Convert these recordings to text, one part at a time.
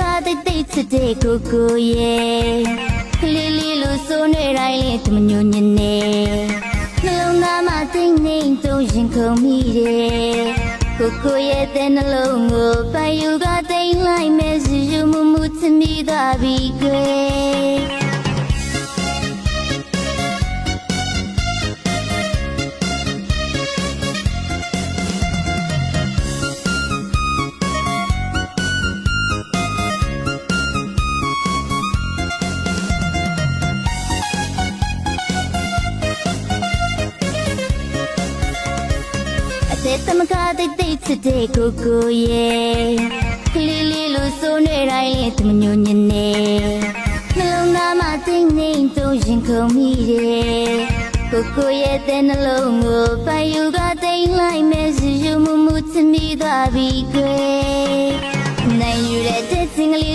ကားတိတ်တိတ်ချစ်တဲ့ကိုကိုရဲ့ကလေးလေးလို့ဆိုနေတိုင်းလေးတမညွညနေနှလုံးသားမှာသိနေတုံးရင်ခုန်မိတယ်ကိုကိုရဲ့တဲ့နှလုံးကိုပိုင်ယူကတိမ်လိုက်မဲ့စီယူမှုမှုချင်မိသွားပြီ အသက်သမကားတိတ်တိတ်ချစ်တဲ့ကိုကိုရဲ့ကလေးလေးလို့ဆိုနေတိုင်းလေးတမညွညနေနှလုံးသားမှာသိနေတုံးရင်ခုန်မိတယ်ကိုကိုရဲ့တဲ့နှလုံးကိုပိုင်ယူကတိမ်လိုက်မဲ့စီယူမှုမှုချင်မိသွားပြီကွယ်နိုင်ယူတဲ့တဲ့စင်ကလေး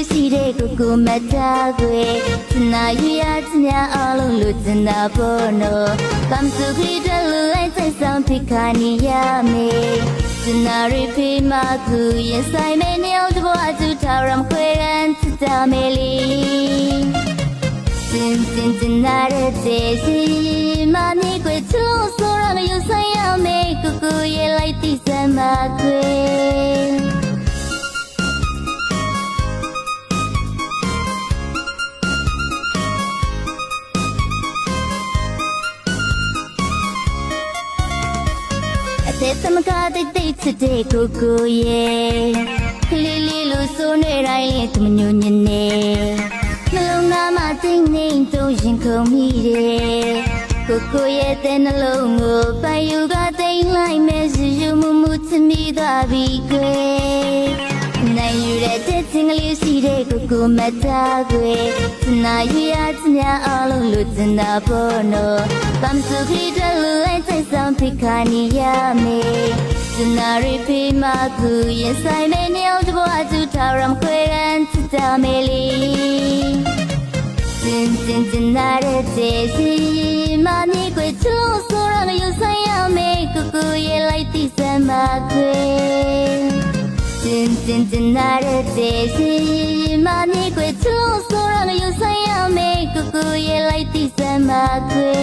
ရှိတဲ့ကိုကိုမတာကွယ်စနာရရစနာအလုံးလူစနာပေါ်နော်ကမ်စုခိတလူအိုက်ဆိုင်ဆောင်ဖိခာနီယာမေစနာရဖိမကူရင်ဆိုင်မဲနေအောင်တဘောအတူထာရမ်ခွေကန်စတာမေလီစင်စင်စနာရတဲ့စီမမီကွေချိုးဆိုရမယူဆိုင်ရမေကိုကိုရဲ့လိုက်တိစမကွေ သမကားတိတ်တိတ်ချစ်တဲ့ကိုကိုရဲ့ကလေးလေးလို့ဆိုနေတိုင်းလေးတမညွညနေနှလုံးသားမှာသိနေတုံးရင်ခုန်မိတယ်ကိုကိုရဲ့တဲ့နှလုံးကိုပိုင်ယူကတိမ်လိုက်မဲ့စီယူမှုမှုချင်မိသွားပြီကွယ်နိုင်ယူတဲ့တဲ့ချင်းကလေးရှိတဲ့ကိုကိုမတ်တာကွယ်စနာယူရချင်များအလုံး လူစင်နာပေါ်နော်ကမ်စုခရီတလူအိုင်ဆိုင်ဆောင်ဖိခါနီယာမေစင်နာရီဖိမာကူရင်ဆိုင်မေနေအောင်တဘောအတူထာရမ်ခွေရန်ချစ်တာမေလီစင်စင်စင်နာရဲစေစီမမီကိုချလို့ဆိုရမယူဆိုင်ရမေကူကူရဲ့လိုက်တိစမခွေ 真真爱的这些，妈咪鬼出所让没有三样美，姑姑也来第三马鬼。